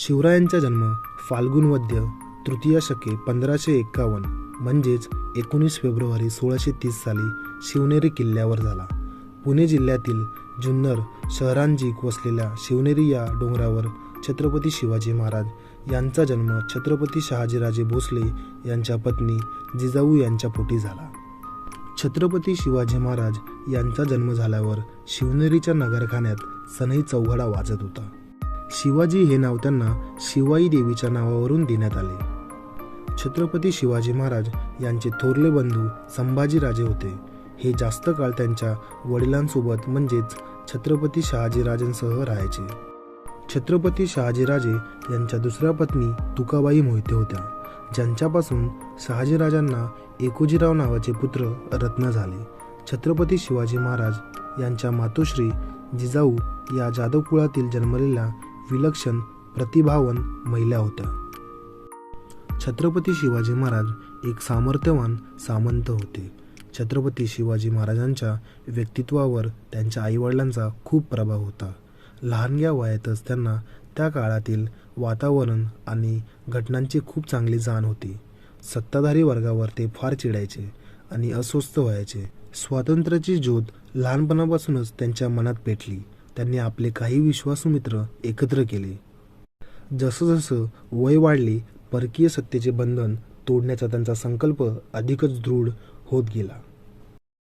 शिवरायांचा जन्म फाल्गुन वद्य तृतीय शके पंधराशे एक्कावन्न म्हणजेच एकोणीस फेब्रुवारी सोळाशे तीस साली शिवनेरी किल्ल्यावर झाला. पुणे जिल्ह्यातील जुन्नर शहरांजीक वसलेल्या शिवनेरी या डोंगरावर छत्रपती शिवाजी महाराज यांचा जन्म छत्रपती शहाजीराजे भोसले यांच्या पत्नी जिजाऊ यांच्या पोटी झाला. छत्रपती शिवाजी महाराज यांचा जन्म झाल्यावर शिवनेरीच्या नगरखान्यात सनई चौघडा वाजत होता. शिवाजी हे नाव त्यांना शिवाई देवीच्या नावावरून देण्यात आले. छत्रपती शिवाजी महाराज यांचे थोरले बंधू संभाजीराजे होते. हे जास्त काळ त्यांच्या वडिलांसोबत म्हणजेच छत्रपती शहाजीराजांसह राहायचे. छत्रपती शहाजीराजे यांच्या दुसऱ्या पत्नी तुकाबाई मोहिते होत्या. ज्यांच्यापासून शहाजीराजांना एकोजीराव नावाचे पुत्र रत्न झाले. छत्रपती शिवाजी महाराज यांच्या मातोश्री जिजाऊ या जाधव कुळातील जन्मलेल्या विलक्षण प्रतिभावन महिला होत्या. छत्रपती शिवाजी महाराज एक सामर्थ्यवान सामंत होते. छत्रपती शिवाजी महाराजांच्या व्यक्तित्वावर त्यांच्या आईवडिलांचा खूप प्रभाव होता. लहानग्या वयातच त्यांना त्या काळातील वातावरण आणि घटनांची खूप चांगली जाण होती. सत्ताधारी वर्गावर ते फार चिडायचे आणि अस्वस्थ व्हायचे. स्वातंत्र्याची ज्योत लहानपणापासूनच त्यांच्या मनात पेटली. त्यांनी आपले काही विश्वासू मित्र एकत्र केले. जसंजसं वय वाढले परकीय सत्तेचे बंधन तोडण्याचा त्यांचा संकल्प अधिकच दृढ होत गेला.